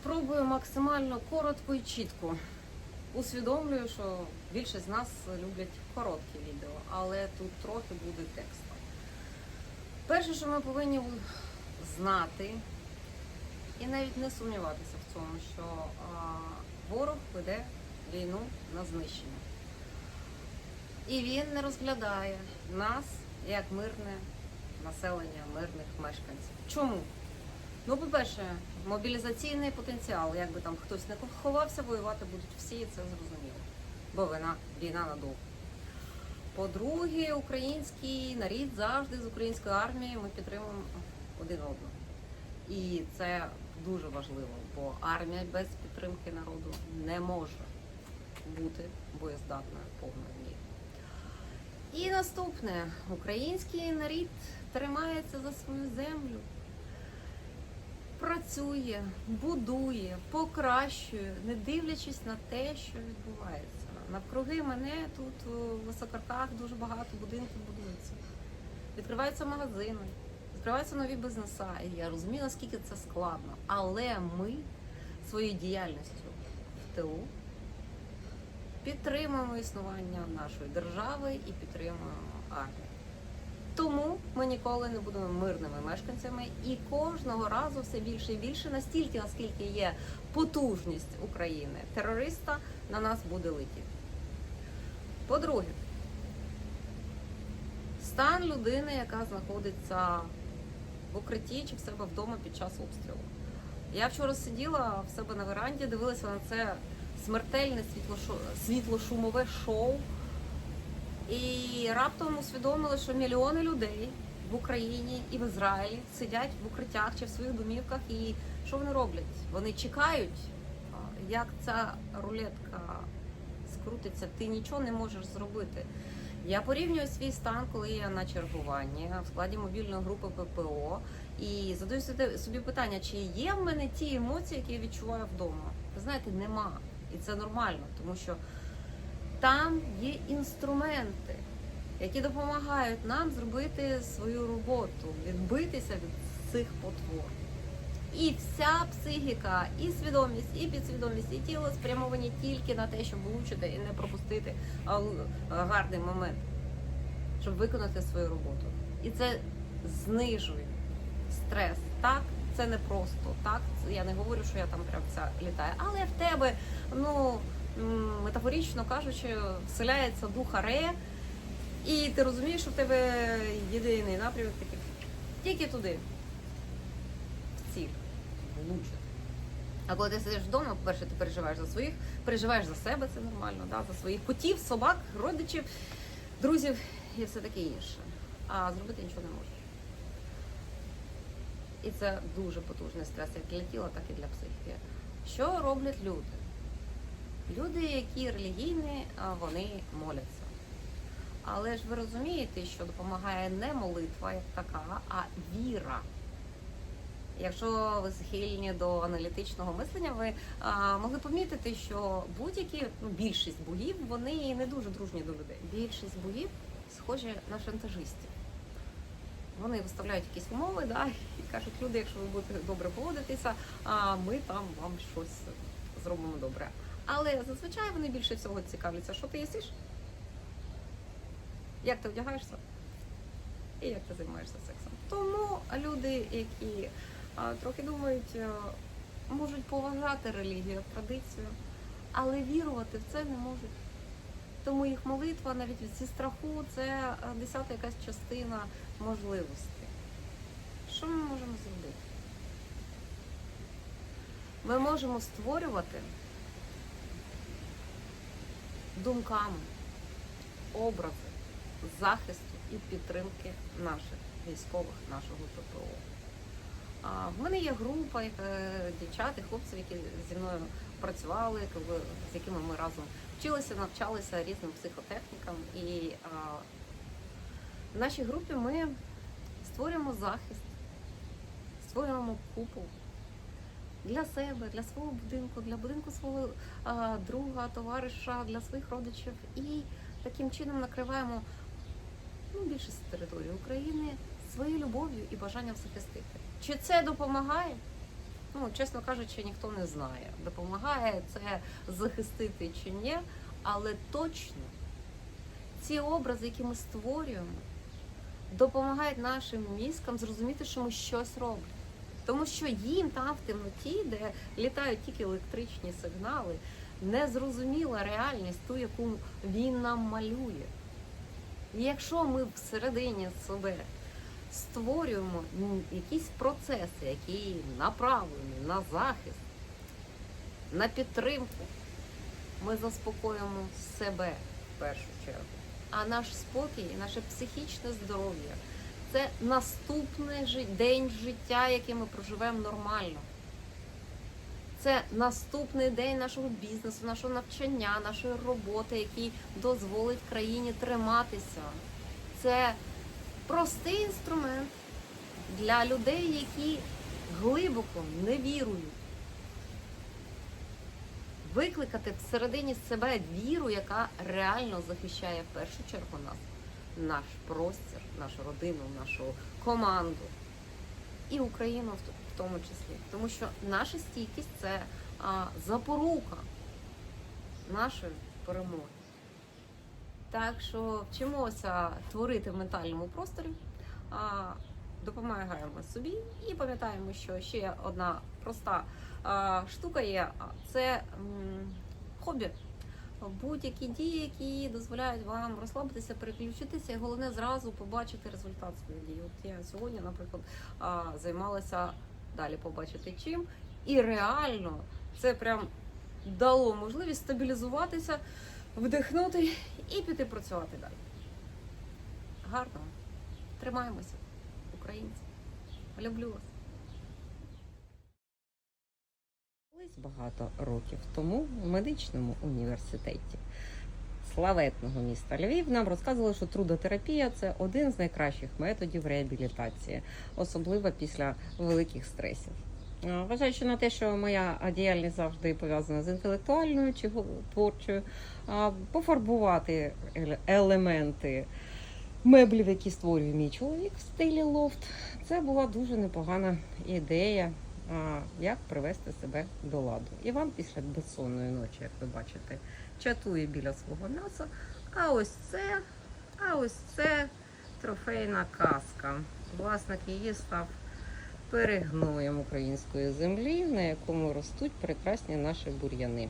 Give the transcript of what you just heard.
спробую максимально коротко і чітко. Усвідомлюю, що більшість з нас люблять короткі відео, але тут трохи буде тексту. Перше, що ми повинні знати, і навіть не сумніватися в цьому, що ворог веде війну на знищення. І він не розглядає нас як мирне населення, мирних мешканців. Чому? Ну, по-перше, мобілізаційний потенціал, якби там хтось не ховався, воювати будуть всі, це зрозуміло. Бо війна, війна надовго. По-друге, український нарід завжди з української армії ми підтримуємо один одного. І це дуже важливо, бо армія без підтримки народу не може бути боєздатною повною мірою. І наступне, український нарід тримається за свою землю, працює, будує, покращує, не дивлячись на те, що відбувається. Навкруги мене тут у високарках дуже багато будинків будується. Відкриваються магазини, відкриваються нові бізнеса. І я розумію, наскільки це складно. Але ми своєю діяльністю в тилу підтримуємо існування нашої держави і підтримуємо армію. Тому ми ніколи не будемо мирними мешканцями, і кожного разу все більше і більше, настільки, наскільки є потужність України терориста, на нас буде летіти. По-друге, стан людини, яка знаходиться в укритті чи в себе вдома під час обстрілу. Я вчора сиділа в себе на веранді, дивилася на це смертельне світлошумове шоу. І раптом усвідомили, що мільйони людей в Україні і в Ізраїлі сидять в укриттях чи в своїх домівках. І що вони роблять? Вони чекають, як ця рулетка скрутиться. Ти нічого не можеш зробити. Я порівнюю свій стан, коли я на чергуванні в складі мобільної групи ППО, і задаю собі- питання, чи є в мене ті емоції, які я відчуваю вдома. Ви знаєте, нема. І це нормально, тому що там є інструменти, які допомагають нам зробити свою роботу, відбитися від цих потвор. І вся психіка, і свідомість, і підсвідомість, і тіло спрямовані тільки на те, щоб влучити і не пропустити гарний момент, щоб виконати свою роботу. І це знижує стрес. Так, це не просто так. Я не говорю, що я там прям вся літаю, але в тебе, ну метафорично кажучи, вселяється дух аре, і ти розумієш, що в тебе єдиний напрямок такий тільки туди, в ціль, влучити. А коли ти сидиш вдома, по-перше, ти переживаєш за своїх, переживаєш за себе, це нормально, да? за своїх котів, собак, родичів, друзів і все таке інше. А зробити нічого не можеш. І це дуже потужний стрес як для тіла, так і для психіки. Що роблять люди? Люди, які релігійні, вони моляться. Але ж ви розумієте, що допомагає не молитва як така, а віра. Якщо ви схильні до аналітичного мислення, ви а, могли помітити, що будь-які ну, більшість богів вони не дуже дружні до людей. Більшість богів схожі на шантажистів. Вони виставляють якісь умови, да, і кажуть, люди, якщо ви будете добре поводитися, а ми там вам щось зробимо добре. Але зазвичай вони більше всього цікавляться, що ти їсиш, як ти одягаєшся і як ти займаєшся сексом. Тому люди, які а, трохи думають, а, можуть поважати релігію, традицію, але вірувати в це не можуть. Тому їх молитва навіть зі страху це десята якась частина можливостей. Що ми можемо зробити? Ми можемо створювати думками, образи захисту і підтримки наших військових, нашого ППО. В мене є група е, дівчат і хлопців, які зі мною працювали, з якими ми разом вчилися, навчалися різним психотехнікам. І в нашій групі ми створюємо захист, створюємо купол для себе, для свого будинку, для будинку свого а, друга, товариша, для своїх родичів. І таким чином накриваємо ну, більшість території України своєю любов'ю і бажанням захистити. Чи це допомагає? Ну, чесно кажучи, ніхто не знає, допомагає це захистити чи ні, але точно ці образи, які ми створюємо, допомагають нашим мізкам зрозуміти, що ми щось робимо. Тому що їм там в темноті, де літають тільки електричні сигнали, незрозуміла реальність, ту, яку він нам малює. І якщо ми всередині себе створюємо якісь процеси, які направлені на захист, на підтримку, ми заспокоїмо себе в першу чергу. А наш спокій, і наше психічне здоров'я це наступний день життя, який ми проживемо нормально. Це наступний день нашого бізнесу, нашого навчання, нашої роботи, який дозволить країні триматися. Це простий інструмент для людей, які глибоко не вірують. Викликати всередині себе віру, яка реально захищає в першу чергу нас, наш простір, нашу родину, нашу команду і Україну в тому числі. Тому що наша стійкість це а, запорука нашої перемоги. Так що вчимося творити в ментальному просторі, а, допомагаємо собі і пам'ятаємо, що ще одна проста а, штука є це м, хобі. Будь-які дії, які дозволяють вам розслабитися, переключитися, і головне зразу побачити результат своєї дії. От я сьогодні, наприклад, займалася далі побачити чим, і реально це прям дало можливість стабілізуватися, вдихнути і піти працювати далі. Гарно. Тримаємося, українці. Люблю вас. Колись багато років тому в медичному університеті славетного міста Львів нам розказували, що трудотерапія це один з найкращих методів реабілітації, особливо після великих стресів. Вважаючи на те, що моя діяльність завжди пов'язана з інтелектуальною чи творчою, пофарбувати елементи меблів, які створює мій чоловік в стилі лофт, це була дуже непогана ідея як привести себе до ладу. Іван після безсонної ночі, як ви бачите, чатує біля свого м'яса. А ось це, а ось це трофейна каска. Власник її став перегноєм української землі, на якому ростуть прекрасні наші бур'яни.